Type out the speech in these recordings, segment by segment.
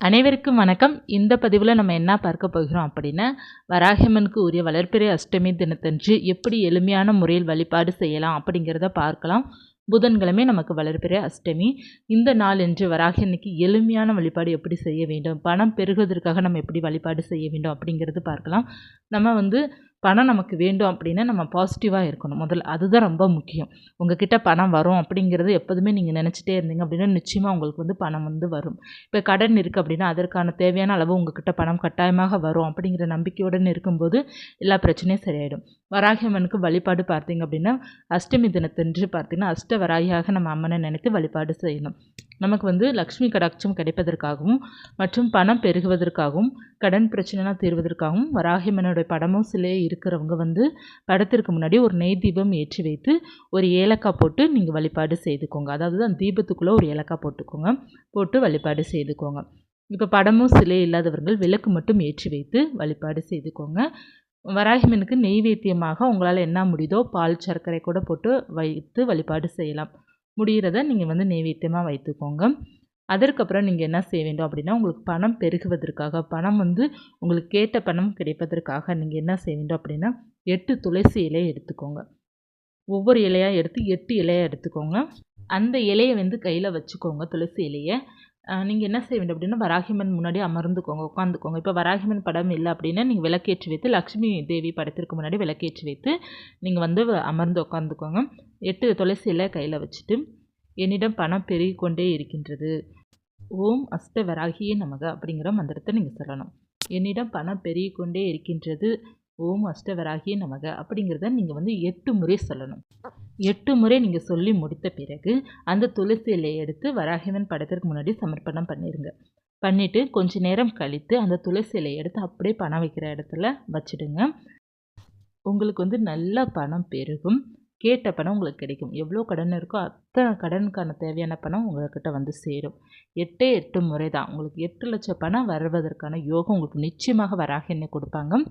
அனைவருக்கும் வணக்கம். இந்த பதிவில் நம்ம என்ன பார்க்க போகிறோம் அப்படின்னா வராகியம்மனுக்கு உரிய வளர்ப்பிறை அஷ்டமி தினத்தன்று எப்படி எளிமையான முறையில் வழிபாடு செய்யலாம் அப்படிங்கிறத பார்க்கலாம். புதன்கிழமை நமக்கு வளர்ப்பிறை அஷ்டமி. இந்த நாள் என்று வராகி அன்னைக்கு எளிமையான வழிபாடு எப்படி செய்ய வேண்டும்? பணம் பெருகுவதற்காக நம்ம எப்படி வழிபாடு செய்ய வேண்டும் அப்படிங்கிறது பார்க்கலாம். நம்ம வந்து பணம் நமக்கு வேண்டும் அப்படின்னா நம்ம பாசிட்டிவாக இருக்கணும். முதல்ல அதுதான் ரொம்ப முக்கியம். உங்ககிட்ட பணம் வரும் அப்படிங்கிறது எப்போதுமே நீங்கள் நினச்சிட்டே இருந்தீங்க அப்படின்னா நிச்சயமாக உங்களுக்கு வந்து பணம் வந்து வரும். இப்போ கடன் இருக்குது அப்படின்னா அதற்கான தேவையான அளவு உங்ககிட்ட பணம் கட்டாயமாக வரும் அப்படிங்கிற நம்பிக்கையுடன் இருக்கும்போது எல்லா பிரச்சனையும் சரியாயிடும். வராகியம்மனுக்கு வழிபாடு பார்த்தீங்க அப்படின்னா அஷ்டமி தினத்தன்று பார்த்தீங்கன்னா அஷ்ட வராகியாக நம்ம அம்மனை நினைத்து வழிபாடு செய்யணும். நமக்கு வந்து லக்ஷ்மி கடாட்சம் கிடைப்பதற்காகவும் மற்றும் பணம் பெருகுவதற்காகவும் கடன் பிரச்சனைலாம் தீர்வதற்காகவும் வராகிமனோடைய படமும் சிலையே இருக்கிறவங்க வந்து படத்திற்கு முன்னாடி ஒரு நெய் தீபம் ஏற்றி வைத்து ஒரு ஏலக்காய் போட்டு நீங்கள் வழிபாடு செய்துக்கோங்க. அதாவது அந்த தீபத்துக்குள்ளே ஒரு ஏலக்காய் போட்டுக்கோங்க. போட்டு வழிபாடு செய்துக்கோங்க. இப்போ படமும் சிலை இல்லாதவர்கள் விளக்கு மட்டும் ஏற்றி வைத்து வழிபாடு செய்துக்கோங்க. வராகிமனுக்கு நெய்வேத்தியமாக உங்களால் என்ன முடியுதோ பால் சர்க்கரை கூட போட்டு வைத்து வழிபாடு செய்யலாம். முடிகிறத நீங்கள் வந்து நெய்வேத்தியமாக வைத்துக்கோங்க. அதற்கப்புறம் நீங்கள் என்ன செய்ய வேண்டும் அப்படின்னா உங்களுக்கு பணம் பெருகுவதற்காக பணம் வந்து உங்களுக்கு கேட்ட பணம் கிடைப்பதற்காக நீங்கள் என்ன செய்ய வேண்டும் அப்படின்னா எட்டு துளசி இலையை எடுத்துக்கோங்க. ஒவ்வொரு இலையாக எடுத்து எட்டு இலையாக எடுத்துக்கோங்க. அந்த இலையை வந்து கையில் வச்சுக்கோங்க துளசி இலையை. நீங்கள் என்ன செய்ய வேண்டும் அப்படின்னா வராகிமன் முன்னாடி அமர்ந்துக்கோங்க உட்காந்துக்கோங்க இப்போ வராகிமன் படம் இல்லை அப்படின்னா நீங்கள் விளக்கேற்றி வைத்து லக்ஷ்மி தேவி படத்திற்கு முன்னாடி விளக்கேற்றி வைத்து நீங்கள் வந்து அமர்ந்து உட்காந்துக்கோங்க எட்டு துளசி இலை கையில் வச்சுட்டு என்னிடம் பணம் பெருகி கொண்டே இருக்கின்றது. ஓம் அஷ்ட வராகியே நமக அப்படிங்கிற மந்திரத்தை நீங்கள் சொல்லணும். என்னிடம் பணம் பெருகி கொண்டே இருக்கின்றது ஓம் அஷ்டவராகிய நமக அப்படிங்கிறத நீங்கள் வந்து எட்டு முறை சொல்லணும். எட்டு முறை நீங்கள் சொல்லி முடித்த பிறகு அந்த துளசி இலையை எடுத்து வராகிவன் படத்திற்கு முன்னாடி சமர்ப்பணம் பண்ணிடுங்க பண்ணிவிட்டு கொஞ்ச நேரம் கழித்து அந்த துளசி இலையை எடுத்து அப்படியே பணம் வைக்கிற இடத்துல வச்சுடுங்க. உங்களுக்கு வந்து நல்ல பணம் பெருகும். கேட்ட பணம் உங்களுக்கு கிடைக்கும். எவ்வளோ கடன் இருக்கோ அத்தனை கடனுக்கான தேவையான பணம் உங்கள்கிட்ட வந்து சேரும். எட்டே எட்டு முறை தான். உங்களுக்கு எட்டு லட்சம் பணம் வருவதற்கான யோகம் உங்களுக்கு நிச்சயமாக வராக என்ன கொடுப்பாங்க.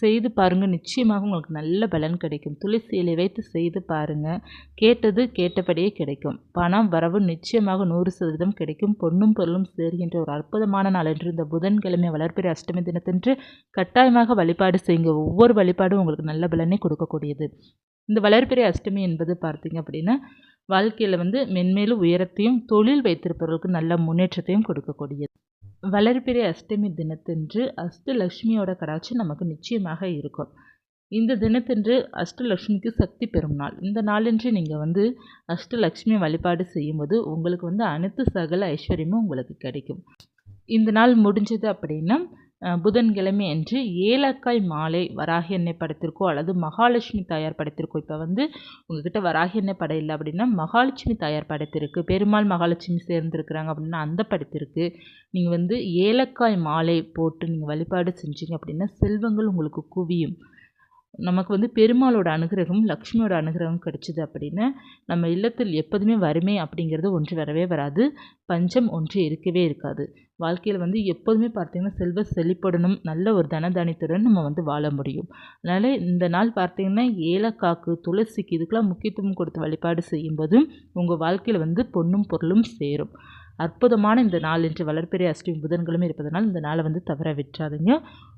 செய்து பாருங்கள் நிச்சயமாக உங்களுக்கு நல்ல பலன் கிடைக்கும். துளசி இலை வைத்து செய்து பாருங்கள் கேட்டது கேட்டபடியே கிடைக்கும். பணம் வரவு நிச்சயமாக நூறு சதவீதம் கிடைக்கும். பொண்ணும் பொருளும் சேர்கின்ற ஒரு அற்புதமான நாள் என்று இந்த புதன்கிழமை வளர்ப்பிறை அஷ்டமி தினத்தன்று கட்டாயமாக வழிபாடு செய்யுங்க. ஒவ்வொரு வழிபாடும் உங்களுக்கு நல்ல பலனை கொடுக்கக்கூடியது. இந்த வளர்ப்பிறை அஷ்டமி என்பது பார்த்தீங்க அப்படின்னா வாழ்க்கையில் வந்து மென்மேலும் உயரத்தையும் தொழில் வைத்திருப்பவர்களுக்கு நல்ல முன்னேற்றத்தையும் கொடுக்கக்கூடியது. வளர்பிறை அஷ்டமி தினத்தன்று அஷ்டலக்ஷ்மியோட கடாட்சி நமக்கு நிச்சயமாக இருக்கும். இந்த தினத்தன்று அஷ்டலக்ஷ்மிக்கு சக்தி பெறும் நாள். இந்த நாளன்று நீங்கள் வந்து அஷ்டலக்ஷ்மி வழிபாடு செய்யும்போது உங்களுக்கு வந்து அனைத்து சகல ஐஸ்வர்யமும் உங்களுக்கு கிடைக்கும். இந்த நாள் முடிஞ்சது அப்படின்னா புதன்கிழமை அன்று ஏலக்காய் மாலை வராகி எண்ணெய் படத்திற்கோ அல்லது மகாலட்சுமி தாயார் படத்திற்கோ இப்போ வந்து உங்ககிட்ட வராகி எண்ணெய் படம் இல்லை அப்படின்னா மகாலட்சுமி தாயார் படத்திற்கு பெருமாள் மகாலட்சுமி சேர்ந்துருக்குறாங்க அப்படின்னா அந்த படத்திற்கு நீங்கள் வந்து ஏலக்காய் மாலை போட்டு நீங்கள் வழிபாடு செஞ்சீங்க அப்படின்னா செல்வங்கள் உங்களுக்கு குவியும். நமக்கு வந்து பெருமாளோட அனுகிரகம் லக்ஷ்மியோட அனுகிரகம் கிடைச்சிது அப்படின்னா நம்ம இல்லத்தில் எப்போதுமே வறுமை அப்படிங்கிறது ஒன்று வரவே வராது. பஞ்சம் ஒன்று இருக்கவே இருக்காது. வாழ்க்கையில் வந்து எப்போதுமே பார்த்திங்கன்னா செல்வ செழிப்படணும் நல்ல ஒரு தனதானியத்துடன் நம்ம வந்து வாழ முடியும். அதனால் இந்த நாள் பார்த்திங்கன்னா ஏலக்காக்கு துளசிக்கு இதுக்கெல்லாம் முக்கியத்துவம் கொடுத்து வழிபாடு செய்யும்போது உங்கள் வாழ்க்கையில் வந்து பொண்ணும் பொருளும் சேரும். அற்புதமான இந்த நாள் என்று வளர்ப்பெரிய அஷ்டமி புதன்களும் இருப்பதனால் இந்த நாளை வந்து தவற விட்டுறாதீங்க.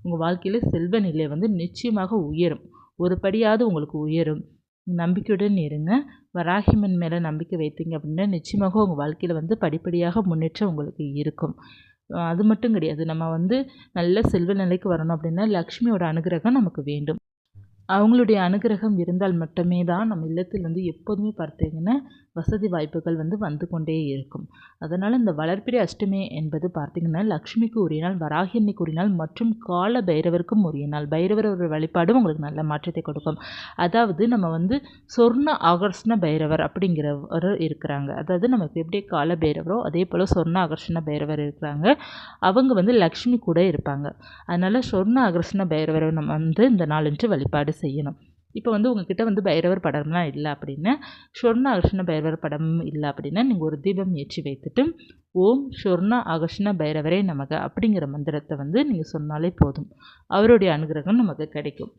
உங்கள் வாழ்க்கையில் செல்வ நிலை வந்து நிச்சயமாக உயரும். ஒரு படியாவது உங்களுக்கு உயரும். நம்பிக்கையுடன் இருங்க. வராகிமன் மேலே நம்பிக்கை வைத்தீங்க அப்படின்னா நிச்சயமாக உங்கள் வாழ்க்கையில் வந்து படிப்படியாக முன்னேற்றம் உங்களுக்கு இருக்கும். அது மட்டும் கிடையாது. நம்ம வந்து நல்ல செல்வ நிலைக்கு வரணும் அப்படின்னா லக்ஷ்மியோட அனுகிரகம் நமக்கு வேண்டும். அவங்களுடைய அனுகிரகம் இருந்தால் மட்டுமே தான் நம்ம இல்லத்தில் வந்து எப்போதுமே பார்த்தீங்கன்னா வசதி வாய்ப்புகள் வந்து வந்து கொண்டே இருக்கும். அதனால் இந்த வளர்ப்பிறை அஷ்டமி என்பது பார்த்திங்கன்னா லக்ஷ்மிக்கு உரிய நாள் வராகியன்னைக்கு உரிய நாள் மற்றும் கால பைரவருக்கும் உரிய நாள். பைரவர் ஒரு வழிபாடும் உங்களுக்கு நல்ல மாற்றத்தை கொடுக்கும். அதாவது நம்ம வந்து சொர்ண ஆகர்ஷண பைரவர் அப்படிங்கிறவர் இருக்கிறாங்க. அதாவது நமக்கு எப்படி கால பைரவரோ அதே போல் சொர்ண ஆகர்ஷண பைரவர் இருக்கிறாங்க. அவங்க வந்து லக்ஷ்மி கூட இருப்பாங்க. அதனால் சொர்ண ஆகர்ஷண பைரவரை நம்ம வந்து இந்த நாளன்று வழிபாடு செய்யணும். இப்போ வந்து உங்ககிட்ட வந்து பைரவர் படம்லாம் இல்லை அப்படின்னா. ஸ்வர்ண ஆகர்ஷண பைரவர் படம் இல்லை அப்படின்னா நீங்கள் ஒரு தீபம் ஏற்றி வைத்துட்டு ஓம் ஸ்வர்ண ஆகர்ஷண பைரவரே நமக்கு அப்படிங்கிற மந்திரத்தை வந்து நீங்கள் சொன்னாலே போதும். அவருடைய அனுகிரகம் நமக்கு கிடைக்கும்.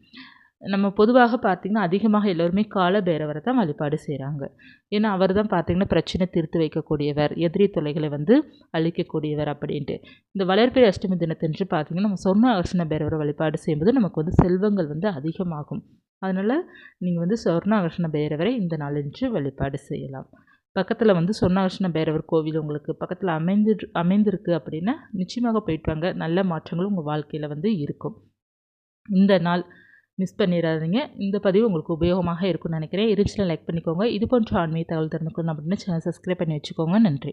நம்ம பொதுவாக பார்த்திங்கன்னா அதிகமாக எல்லோருமே கால பைரவரை தான் வழிபாடு செய்கிறாங்க ஏன்னா அவர் தான் பார்த்திங்கன்னா பிரச்சனை தீர்த்து வைக்கக்கூடியவர் எதிரி தொலைகளை வந்து அழிக்கக்கூடியவர் அப்படின்ட்டு. இந்த வளர்பிறை அஷ்டமி தினத்தன்று பார்த்திங்கன்னா நம்ம சொர்ண அர்ச்சன பைரவரை வழிபாடு செய்யும்போது நமக்கு வந்து செல்வங்கள் வந்து அதிகமாகும். அதனால் நீங்கள் வந்து சொர்ணாகர்ஷ்ண பைரவரை இந்த நாளன்று வழிபாடு செய்யலாம். பக்கத்தில் வந்து சொர்ணாகர்ஷ்ண பைரவர் கோவில் உங்களுக்கு பக்கத்தில் அமைந்து அமைந்திருக்கு அப்படின்னா நிச்சயமாக போயிட்டு வாங்க. நல்ல மாற்றங்களும் உங்கள் வாழ்க்கையில் வந்து இருக்கும். இந்த நாள் மிஸ் பண்ணிடாதீங்க இந்த பதிவு உங்களுக்கு உபயோகமாக இருக்கும்னு நினைக்கிறேன். இருந்துச்சுன்னா லைக் பண்ணிக்கோங்க. இது போன்ற ஆன்மீக தகவல் தெரிஞ்சுக்கணும் அப்படின்னு சேனல் சப்ஸ்கிரைப் பண்ணி வச்சுக்கோங்க. நன்றி.